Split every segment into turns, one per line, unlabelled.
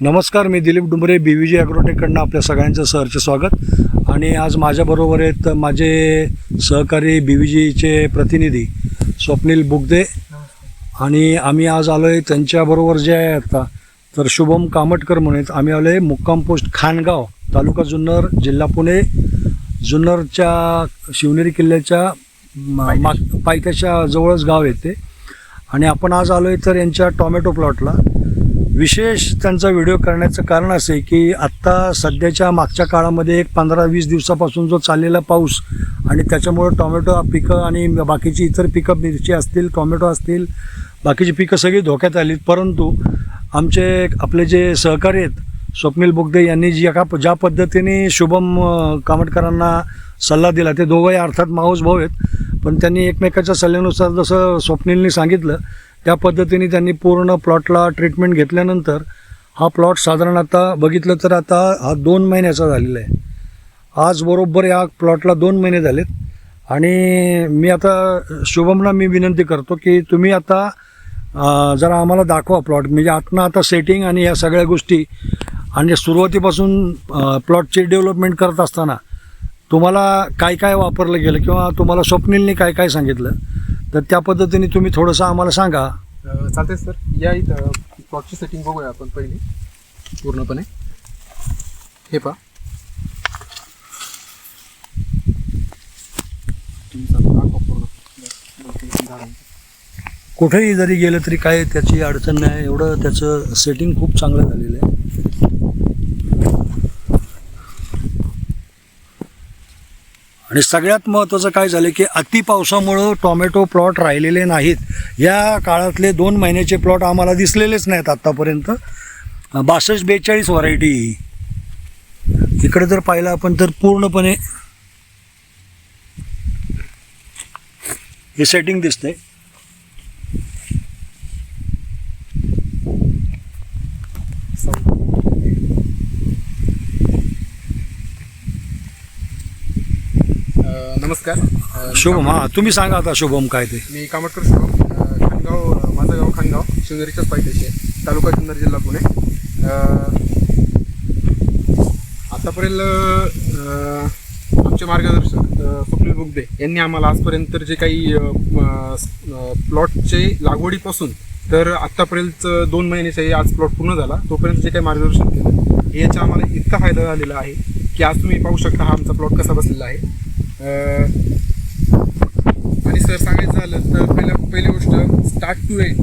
नमस्कार मी Dilip Dumbre B V G ॲग्रोटेककडनं आपल्या सगळ्यांचं सहर्ष स्वागत. आणि आज माझ्याबरोबर आहेत माझे सहकारी बी व्ही जीचे प्रतिनिधी स्वप्नील बुगदे. आणि आम्ही आज आलो आहे त्यांच्याबरोबर जे आहे आता तर शुभम कामटकर म्हणून आहेत. आम्ही आलो आहे मुक्काम पोस्ट खानगाव तालुका जुन्नर जिल्हा पुणे. जुन्नरच्या शिवनेरी किल्ल्याच्या म- माग पायथ्याच्या जवळच गाव आहे ते. आणि आपण आज आलो आहे तर यांच्या टॉमॅटो प्लॉटला. विशेष त्यांचा व्हिडिओ करण्याचं कारण असे की आत्ता सध्याच्या मागच्या काळामध्ये एक पंधरा वीस दिवसापासून जो चाललेला पाऊस आणि त्याच्यामुळं टॉमॅटो पिकं आणि बाकीची इतर पिकं मिरची असतील टॉमॅटो असतील बाकीची पिकं सगळी धोक्यात आलीत. परंतु आमचे आपले जे सहकारी आहेत स्वप्नील बोगदे यांनी जी एका ज्या पद्धतीने शुभम कामटकरांना सल्ला दिला ते दोघंही अर्थात माऊस भाऊ आहेत. पण त्यांनी एकमेकाच्या सल्ल्यानुसार जसं स्वप्नीलनी सांगितलं त्या पद्धतीने त्यांनी पूर्ण प्लॉटला ट्रीटमेंट घेतल्यानंतर हा प्लॉट साधारण आता बघितलं तर आता हा दोन महिन्याचा झालेला आहे. आज बरोबर या प्लॉटला दोन महिने झालेत. आणि मी आता शुभमला मी विनंती करतो की तुम्ही आता जरा आम्हाला दाखवा प्लॉट म्हणजे आतनं आता सेटिंग आणि या सगळ्या गोष्टी. आणि सुरुवातीपासून प्लॉटची डेव्हलपमेंट करत असताना तुम्हाला काय काय वापरलं गेलं किंवा तुम्हाला स्वप्नीलने काय काय सांगितलं? तर त्या पद्धतीने तुम्ही थोडंसं आम्हाला सांगा.
अं, चालतंय सर. या इथं प्लॉटची सेटिंग बघूया आपण पहिली पूर्णपणे. हे पहा.
कुठेही जरी गेलं तरी काय त्याची अडचण नाही. एवढं त्याचं सेटिंग खूप चांगलं झालेलं आहे. आणि सगळ्यात महत्त्वाचं काय झालं की अति पावसामुळं टोमॅटो प्लॉट राहिलेले नाहीत. या काळातले दोन महिन्याचे प्लॉट आम्हाला दिसलेलेच नाहीत आत्तापर्यंत बासष्ट बेचाळीस व्हरायटी. इकडे जर पाहिलं आपण तर पूर्णपणे हे सेटिंग दिसतंय.
नमस्कार.
शुभम हां तुम्ही सांगा आता शुभम काय ते.
मी कामटकर शुभम खानगाव माझं गाव खानगाव शिवनेरीच्याच पाहिजे तालुका जुन्नर जिल्हा पुणे. आतापर्यंत आमचे मार्गदर्शक स्वप्नील बुगदे यांनी आम्हाला आजपर्यंत जे काही प्लॉटचे लागवडीपासून तर आत्तापर्यंत दोन महिन्याचे आज प्लॉट पूर्ण झाला. तोपर्यंत जे काही मार्गदर्शन केलं याचा आम्हाला इतका फायदा झालेला आहे की आज तुम्ही पाहू शकता हा आमचा प्लॉट कसा बसलेला आहे. आणि सर सांगायचं झालं तर पहिल्या पहिली गोष्ट स्टार्ट टू एंड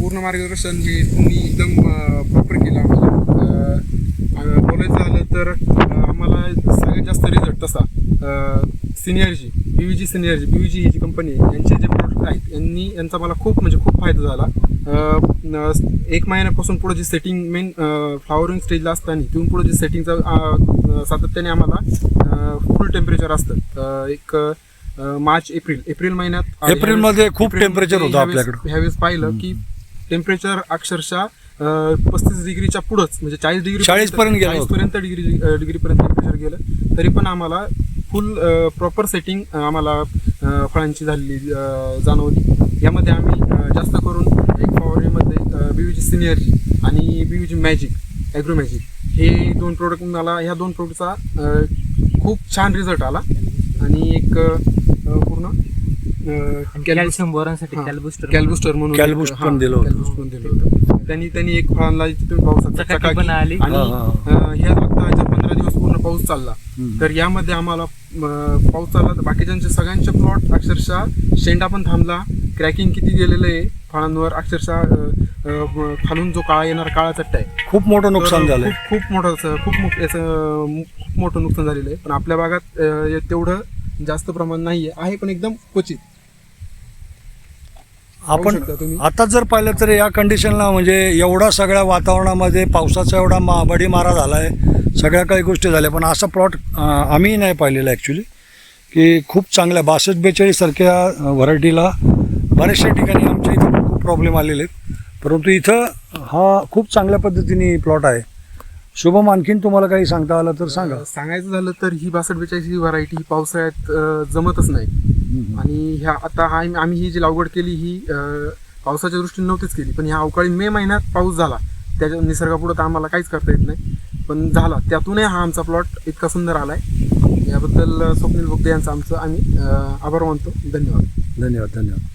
पूर्ण मार्गदर्शन हे तुम्ही एकदम प्रॉपर केलं आम्हाला. बोलायचं झालं तर आम्हाला सगळ्यात जास्त रिझल्ट तसा सिनियरची बी व्ही जी सिनियरजी बी व्ही जी ही जी कंपनी आहे यांचे जे प्रॉडक्ट आहेत यांनी यांचा मला खूप म्हणजे खूप फायदा झाला एक महिन्यापासून पुढे जी सेटिंग मेन फ्लावरिंग स्टेजला असताना तिथून पुढे जे सेटिंगचं सातत्याने आम्हाला फुल टेम्परेचर असतं एक मार्च एप्रिल एप्रिल महिन्यात
एप्रिलमध्ये खूप temperature होतं
ह्यावेळेस-
आपल्याकडं.
ह्यावेळेस पाहिलं की टेम्परेचर अक्षरशः पस्तीस डिग्रीच्या पुढंच म्हणजे चाळीस डिग्री
40 पर्यंत गेलं होतं.
पर्यंत डिग्री डिग्री पर्यंत टेम्परेचर गेलं तरी पण आम्हाला फुल प्रॉपर सेटिंग आम्हाला फळांची झालेली जाणवली यामध्ये आम्ही जास्त करून एक फवारणीमध्ये बीवीजी सिनियरजी आणि बीवीजी मॅजिक ॲग्रो मॅजिक हे दोन प्रोडक्ट मला ह्या दोन प्रोडक्टचा खूप छान रिझल्ट आला आणि एक पूर्ण
कॅल्शियम बोरांसाठी. कॅल्बुस्टर
कॅल्बुस्टर म्हणून
कॅल्बुस्ट
एक-
पण दिलं होतं.
कॅल्बुस्ट पण दिलं होतं त्यांनी त्यांनी एक फळांना इथे तुम्ही
आली.
आणि ह्या आता पंधरा दिवस पूर्ण पाऊस चालला. तर यामध्ये आम्हाला पाऊस चालला तर बाकीच्यांचे सगळ्यांचे प्लॉट अक्षरशः शेंडा पण थांबला. क्रॅकिंग किती गेलेलं आहे फळांवर अक्षरशः खालून जो काळा येणारा काळा चट्टा आहे.
खूप मोठं नुकसान झालंय.
खूप मोठं खूप मोठं याचं खूप मोठं नुकसान झालेलं आहे. पण आपल्या भागात तेवढं जास्त प्रमाण नाहीये आहे. पण एकदम क्वचित.
आपण. आता जर पाहिलं तर या कंडिशनला म्हणजे एवढा सगळ्या वातावरणामध्ये पावसाचा एवढा माबडी मारा झाला आहे सगळ्या काही गोष्टी झाल्या पण असा प्लॉट आम्ही नाही पाहिलेला ॲक्च्युली की खूप चांगल्या बासष्ट बेचाळीस सारख्या व्हरायटीला बऱ्याचशा ठिकाणी आमच्या इथं खूप प्रॉब्लेम आलेले आहेत. परंतु इथं हा खूप चांगल्या पद्धतीने प्लॉट आहे. शुभम आणखीन तुम्हाला काही सांगता आलं तर सांगा.
सांगायचं झालं तर ही बासष्ट बेचाळीस ही व्हरायटी ही पावसाळ्यात जमतच नाही. आणि ह्या आता हा आम्ही ही जी लागवड केली ही पावसाच्या दृष्टीने नव्हतीच केली. पण ह्या अवकाळी मे महिन्यात पाऊस झाला. त्याच्या निसर्गापुढं तर आम्हाला काहीच करता येत नाही. पण झाला. त्यातूनही हा आमचा प्लॉट इतका सुंदर आला आहे याबद्दल स्वप्नील बुगदे यांचं आमचं आम्ही आभार मानतो. धन्यवाद.
धन्यवाद धन्यवाद.